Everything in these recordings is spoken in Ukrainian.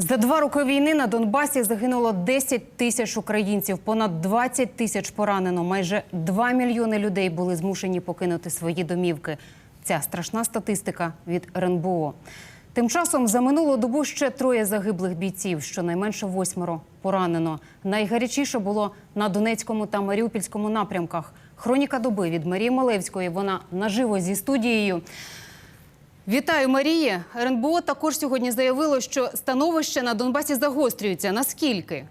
За два роки війни на Донбасі загинуло 10 тисяч українців, понад 20 тисяч поранено. Майже 2 мільйони людей були змушені покинути свої домівки. Ця страшна статистика від РНБО. Тим часом за минулу добу ще троє загиблих бійців, щонайменше восьмеро поранено. Найгарячіше було на Донецькому та Маріупольському напрямках. Хроніка доби від Марії Малевської. Вона наживо зі студією. Вітаю, Марія. РНБО також сьогодні заявило, що становище на Донбасі загострюється. Наскільки?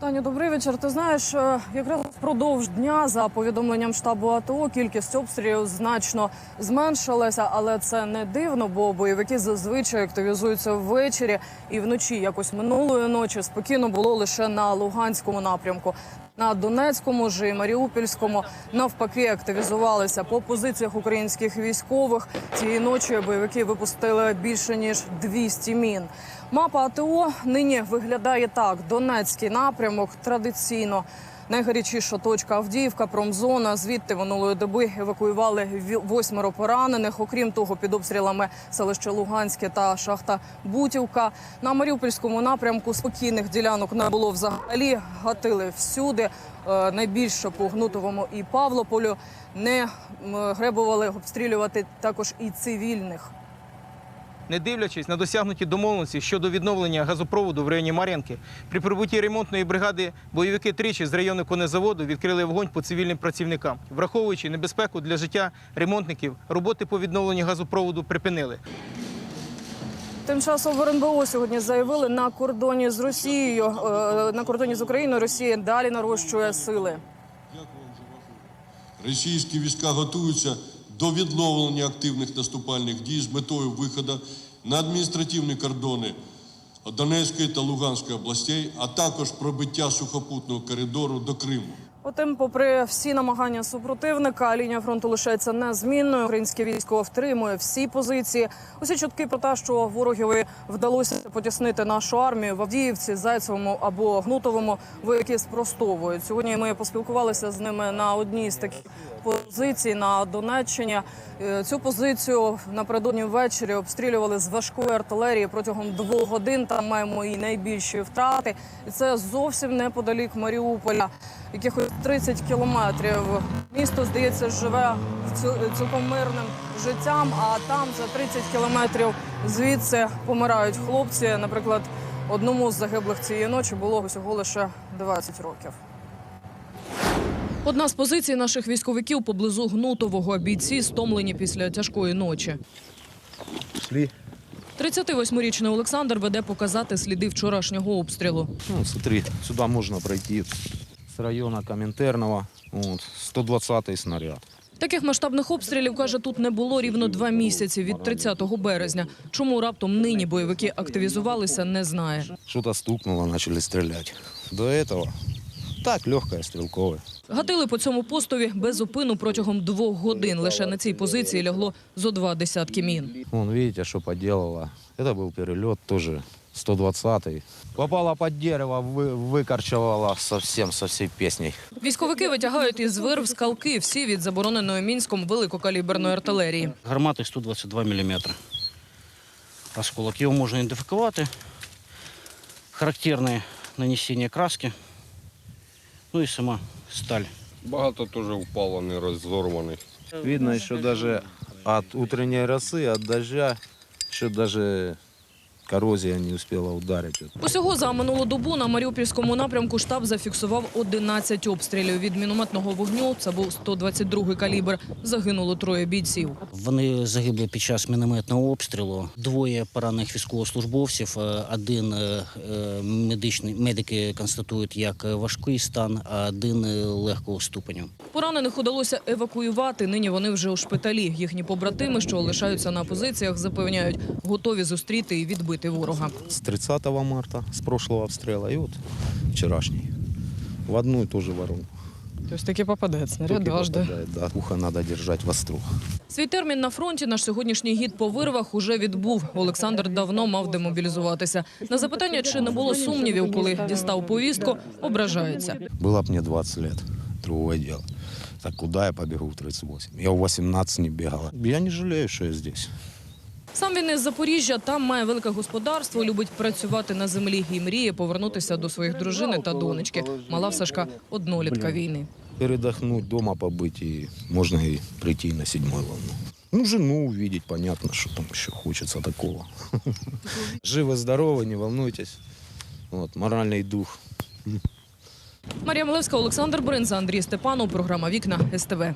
Таню, добрий вечір. Ти знаєш, е, якраз впродовж дня, за повідомленням штабу АТО, кількість обстрілів значно зменшилася, але це не дивно, бо бойовики зазвичай активізуються ввечері і вночі. Якось минулої ночі спокійно було лише на Луганському напрямку. На Донецькому ж і Маріупольському навпаки активізувалися по позиціях українських військових. Цієї ночі бойовики випустили більше ніж 200 мін. Мапа АТО нині виглядає так: Донецький напрямок традиційно. Найгарячіша точка Авдіївка, промзона. Звідти минулої доби евакуювали восьмеро поранених. Окрім того, під обстрілами селище Луганське та шахта Бутівка. На Маріупольському напрямку спокійних ділянок не було взагалі. Гатили всюди. Е, Найбільше по Гнутовому і Павлополю не гребували обстрілювати також і цивільних. Не дивлячись на досягнуті домовленості щодо відновлення газопроводу в районі Мар'янки, при прибутті ремонтної бригади бойовики тричі з району конезаводу відкрили вогонь по цивільним працівникам. Враховуючи небезпеку для життя ремонтників, роботи по відновленню газопроводу припинили. Тим часом в РНБО сьогодні заявили на кордоні з Росією, е, на кордоні з Україною Росія далі нарощує сили. Російські війська готуються до відновлення активних наступальних дій з метою виходу на адміністративні кордони Донецької та Луганської областей, а також пробиття сухопутного коридору до Криму. Утім, попри всі намагання супротивника, лінія фронту лишається незмінною. Українське військо втримує всі позиції. Усі чутки про те, що ворогові вдалося потіснити нашу армію в Авдіївці, Зайцевому або Гнутовому, вояки спростовують. Сьогодні ми поспілкувалися з ними на одній з таких позицій на Донеччині. Е, Цю позицію напередодні ввечері обстрілювали з важкої артилерії протягом двох годин. Там маємо і найбільші втрати. І це зовсім неподалік Маріуполя. Якихось 30 кілометрів. Місто, здається, живе цілком мирним життям, а там за 30 кілометрів звідси помирають хлопці. Наприклад, одному з загиблих цієї ночі було всього лише 20 років. Одна з позицій наших військовиків поблизу Гнутового. Бійці стомлені після тяжкої ночі. Шли. 38-річний Олександр веде показати сліди вчорашнього обстрілу. Ну, смотри, сюда можно пройти с района Коминтерного. Вот, 120-й снаряд. Таких масштабних обстрілів, каже, тут не було рівно два місяці від 30 березня. Чому раптом нині бойовики активізувалися, не знає. Что-то стукнуло, начали стрелять. До этого так, легкое, стрелковое. Гатили по цьому постові без зупину протягом двох годин. Лише на цій позиції лягло зо два десятки мін. Вон, видите, что поделало. Это был перелет тоже 120-й. Попала под дерево, вы, выкорчевала совсем, со всей песней. Військовики витягають із вирв скалки, всі від забороненої мінськом великокаліберної артилерії. гармати 122 мм. Осколок. Його можна ідентифікувати. Характерне нанесення краски. Ну і сама сталь. Багато теж впало, не розорваних. Видно еще даже от утренней росы, от дождя, еще даже коррозия не успела ударить. Усього за минулу добу на Маріупольському напрямку штаб зафіксував 11 обстрілів. Від мінометного вогню це був 122-й калібр. Загинуло троє бійців. Вони загибли під час мінометного обстрілу. Двоє поранених військовослужбовців. Е, Один е, е, медичний медики констатують як важкий стан, а один легкого ступеню. Поранених удалося евакуювати. Нині вони вже у шпиталі. Їхні побратими, що лишаються на позиціях, запевняють, готові зустріти і відбити ворога. С 30 марта, с прошлого обстрела, и вот вчерашний. В одну и ту же воронку. Тобто таки попадає снаряд попадает, да. Ухо надо держать востро. Свій термін на фронті наш сьогоднішній гід по вирвах уже відбув. Олександр давно мав демобілізуватися. На запитання, чи не було сумнівів, коли дістав повістку, ображається. Было бы мне 20 лет, другое дело. Так куда я побегу в 38? Я в 18 не бегал. Я не жалею, что я здесь. Сам він із Запоріжжя, там має велике господарство, любить працювати на землі і мріє повернутися до своїх дружини та донечки. Мала в Сашка однолітка війни. Передохнуть, дома побыть, и можно и прийти на седьмую волну. Ну, жену увидеть, понятно, что там еще хочется такого. Живы-здоровы, не волнуйтесь. Вот, моральный дух Марія Малевська, Олександр Бринза, Андрій Степанов. Програма Вікна СТВ.